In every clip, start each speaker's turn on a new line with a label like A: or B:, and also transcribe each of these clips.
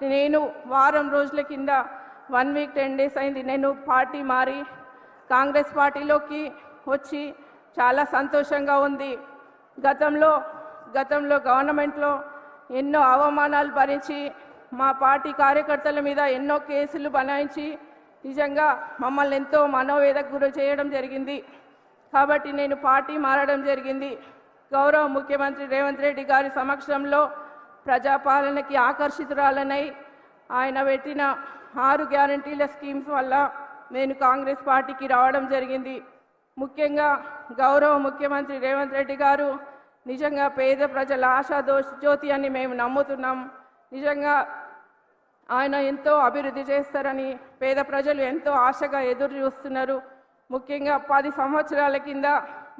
A: నేను వారం రోజుల కింద వన్ వీక్ టెన్ డేస్ అయింది. నేను పార్టీ మారి కాంగ్రెస్ పార్టీలోకి వచ్చి చాలా సంతోషంగా ఉంది. గతంలో గతంలో గవర్నమెంట్లో ఎన్నో అవమానాలు భరించి మా పార్టీ కార్యకర్తల మీద ఎన్నో కేసులు బనాయించి నిజంగా మమ్మల్ని ఎంతో మనోవేదకు గురి చేయడం జరిగింది. కాబట్టి నేను పార్టీ మారడం జరిగింది. గౌరవ ముఖ్యమంత్రి రేవంత్ రెడ్డి గారి సమక్షంలో ప్రజాపాలనకి ఆకర్షితురాలనై ఆయన పెట్టిన ఆరు గ్యారంటీల స్కీమ్స్ వల్ల నేను కాంగ్రెస్ పార్టీకి రావడం జరిగింది. ముఖ్యంగా గౌరవ ముఖ్యమంత్రి రేవంత్ రెడ్డి గారు నిజంగా పేద ప్రజల ఆశాదోష జ్యోతి అని మేము నమ్ముతున్నాం. నిజంగా ఆయన ఎంతో అభివృద్ధి చేస్తారని పేద ప్రజలు ఎంతో ఆశగా ఎదురు చూస్తున్నారు. ముఖ్యంగా పది సంవత్సరాల కింద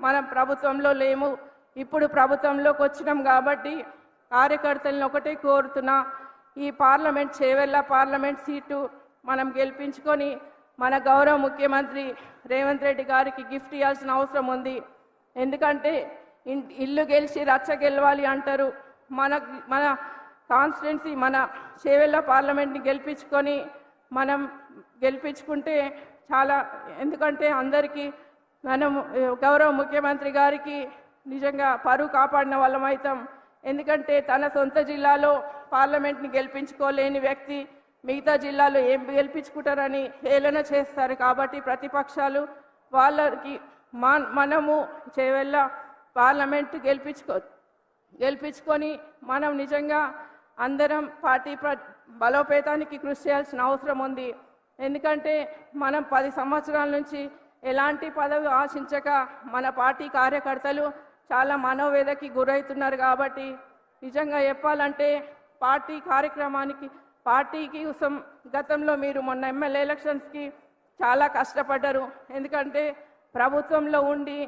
A: మనం ప్రభుత్వంలో లేము. ఇప్పుడు ప్రభుత్వంలోకి వచ్చినాం కాబట్టి కార్యకర్తలను ఒకటే కోరుతున్నా ఈ పార్లమెంట్ చేవెళ్ళ పార్లమెంట్ సీటు మనం గెలిపించుకొని మన గౌరవ ముఖ్యమంత్రి రేవంత్ రెడ్డి గారికి గిఫ్ట్ ఇవ్వాల్సిన అవసరం ఉంది. ఎందుకంటే ఇల్లు గెలిచి రచ్చ గెలవాలి అంటారు. మన మన కాన్స్టిట్యున్సీ మన చేవెళ్ళ పార్లమెంట్ని గెలిపించుకొని మనం గెలిపించుకుంటే చాలా ఎందుకంటే అందరికీ మనం గౌరవ ముఖ్యమంత్రి గారికి నిజంగా పరువు కాపాడిన వాళ్ళం అవుతాం. ఎందుకంటే తన సొంత జిల్లాలో పార్లమెంట్ని గెలిపించుకోలేని వ్యక్తి మిగతా జిల్లాలో ఏం గెలిపించుకుంటారని హేళన చేస్తారు కాబట్టి ప్రతిపక్షాలు వాళ్ళకి మా మనము చేవెళ్ళ పార్లమెంట్ గెలిపించుకో గెలిపించుకొని మనం నిజంగా అందరం పార్టీ ప్ర బలోపేతానికి కృషి చేయాల్సిన అవసరం ఉంది. ఎందుకంటే మనం పది సంవత్సరాల నుంచి ఎలాంటి పదవి ఆశించక మన పార్టీ కార్యకర్తలు చాలా మనోవేదకి గురవుతున్నారు కాబట్టి నిజంగా చెప్పాలంటే పార్టీ కార్యక్రమానికి పార్టీకి కోసం గతంలో మీరు మొన్న ఎమ్మెల్యే ఎలక్షన్స్కి చాలా కష్టపడ్డారు. ఎందుకంటే ప్రభుత్వంలో ఉండి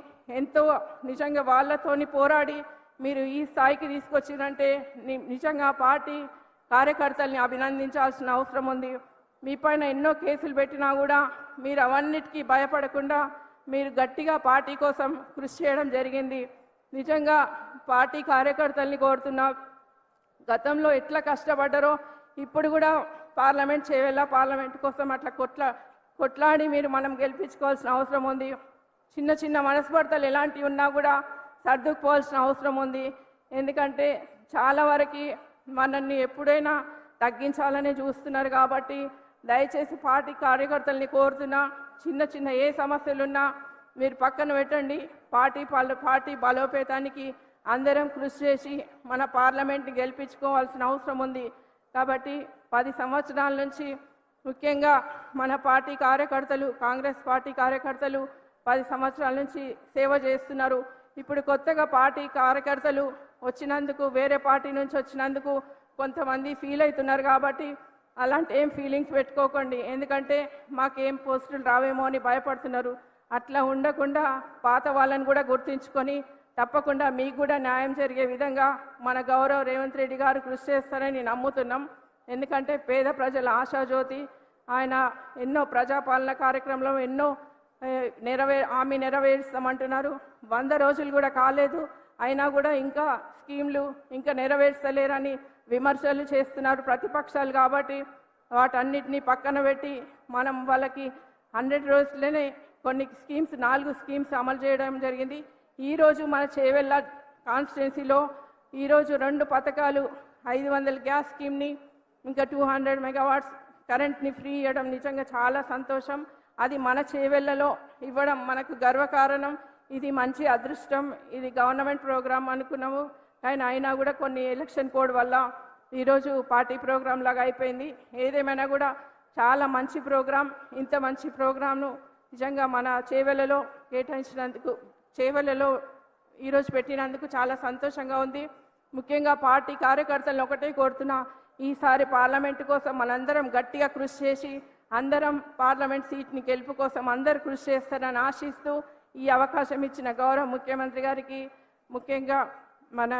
A: ఎంతో నిజంగా వాళ్ళతోని పోరాడి మీరు ఈ స్థాయికి తీసుకొచ్చిరంటే నిజంగా పార్టీ కార్యకర్తల్ని అభినందించాల్సిన అవసరం ఉంది. మీ పైన ఎన్నో కేసులు పెట్టినా కూడా మీరు అవన్నిటికీ భయపడకుండా మీరు గట్టిగా పార్టీ కోసం కృషి చేయడం జరిగింది. నిజంగా పార్టీ కార్యకర్తల్ని కోరుతున్నా గతంలో ఎట్లా కష్టపడ్డారో ఇప్పుడు కూడా పార్లమెంట్ చేయాల పార్లమెంట్ కోసం అట్లా కొట్లా కొట్లాడి మీరు మనం గెలిపించుకోవాల్సిన అవసరం ఉంది. చిన్న చిన్న మనస్పర్ధలు ఎలాంటివి ఉన్నా కూడా సర్దుకుపోవాల్సిన అవసరం ఉంది. ఎందుకంటే చాలా వరకు మనల్ని ఎప్పుడైనా తగ్గించాలని చూస్తున్నారు కాబట్టి దయచేసి పార్టీ కార్యకర్తల్ని కోరుతున్నా చిన్న చిన్న ఏ సమస్యలున్నా మీరు పక్కన పెట్టండి. పార్టీ పార్టీ బలోపేతానికి అందరం కృషి చేసి మన పార్లమెంట్ని గెలిపించుకోవాల్సిన అవసరం ఉంది. కాబట్టి పది సంవత్సరాల నుంచి ముఖ్యంగా మన పార్టీ కార్యకర్తలు కాంగ్రెస్ పార్టీ కార్యకర్తలు పది సంవత్సరాల నుంచి సేవ చేస్తున్నారు. ఇప్పుడు కొత్తగా పార్టీ కార్యకర్తలు వచ్చినందుకు వేరే పార్టీ నుంచి వచ్చినందుకు కొంతమంది ఫీల్ అవుతున్నారు కాబట్టి అలాంటి ఏం ఫీలింగ్స్ పెట్టుకోకండి. ఎందుకంటే మాకేం పోస్టులు రావేమో అని భయపడుతున్నారు. అట్లా ఉండకుండా పాత వాళ్ళని కూడా గుర్తించుకొని తప్పకుండా మీకు కూడా న్యాయం జరిగే విధంగా మన గౌరవ రేవంత్ రెడ్డి గారు కృషి చేస్తారని నమ్ముతున్నాం. ఎందుకంటే పేద ప్రజల ఆశాజ్యోతి ఆయన ఎన్నో ప్రజాపాలన కార్యక్రమంలో ఎన్నో నెరవే హామీ నెరవేరుస్తామంటున్నారు. వంద రోజులు కూడా కాలేదు అయినా కూడా ఇంకా స్కీమ్లు ఇంకా నెరవేర్చలేరని విమర్శలు చేస్తున్నారు ప్రతిపక్షాలు కాబట్టి. వాటన్నిటినీ పక్కన పెట్టి మనం వాళ్ళకి హండ్రెడ్ రోజులనే కొన్ని స్కీమ్స్ నాలుగు స్కీమ్స్ అమలు చేయడం జరిగింది. ఈరోజు మన చేవెళ్ళ కాన్స్టిట్యున్సీలో ఈరోజు రెండు పథకాలు ఐదు వందల గ్యాస్ స్కీమ్ని ఇంకా టూ హండ్రెడ్ మెగావాట్స్ కరెంట్ని ఫ్రీ ఇవ్వడం నిజంగా చాలా సంతోషం. అది మన చేవెళ్ళలో ఇవ్వడం మనకు గర్వకారణం. ఇది మంచి అదృష్టం. ఇది గవర్నమెంట్ ప్రోగ్రామ్ అనుకున్నాము. కానీ అయినా కూడా కొన్ని ఎలక్షన్ కోడ్ వల్ల ఈరోజు పార్టీ ప్రోగ్రామ్ లాగా అయిపోయింది. ఏదేమైనా కూడా చాలా మంచి ప్రోగ్రాం. ఇంత మంచి ప్రోగ్రామ్ను నిజంగా మన చేవలలో కేటాయించినందుకు చేవలలో ఈరోజు పెట్టినందుకు చాలా సంతోషంగా ఉంది. ముఖ్యంగా పార్టీ కార్యకర్తలను ఒకటే కోరుతున్నా ఈసారి పార్లమెంటు కోసం మనందరం గట్టిగా కృషి చేసి అందరం పార్లమెంట్ సీట్ని గెలుపు కోసం అందరు కృషి చేస్తారని ఆశిస్తూ ఈ అవకాశం ఇచ్చిన గౌరవ ముఖ్యమంత్రి గారికి ముఖ్యంగా మన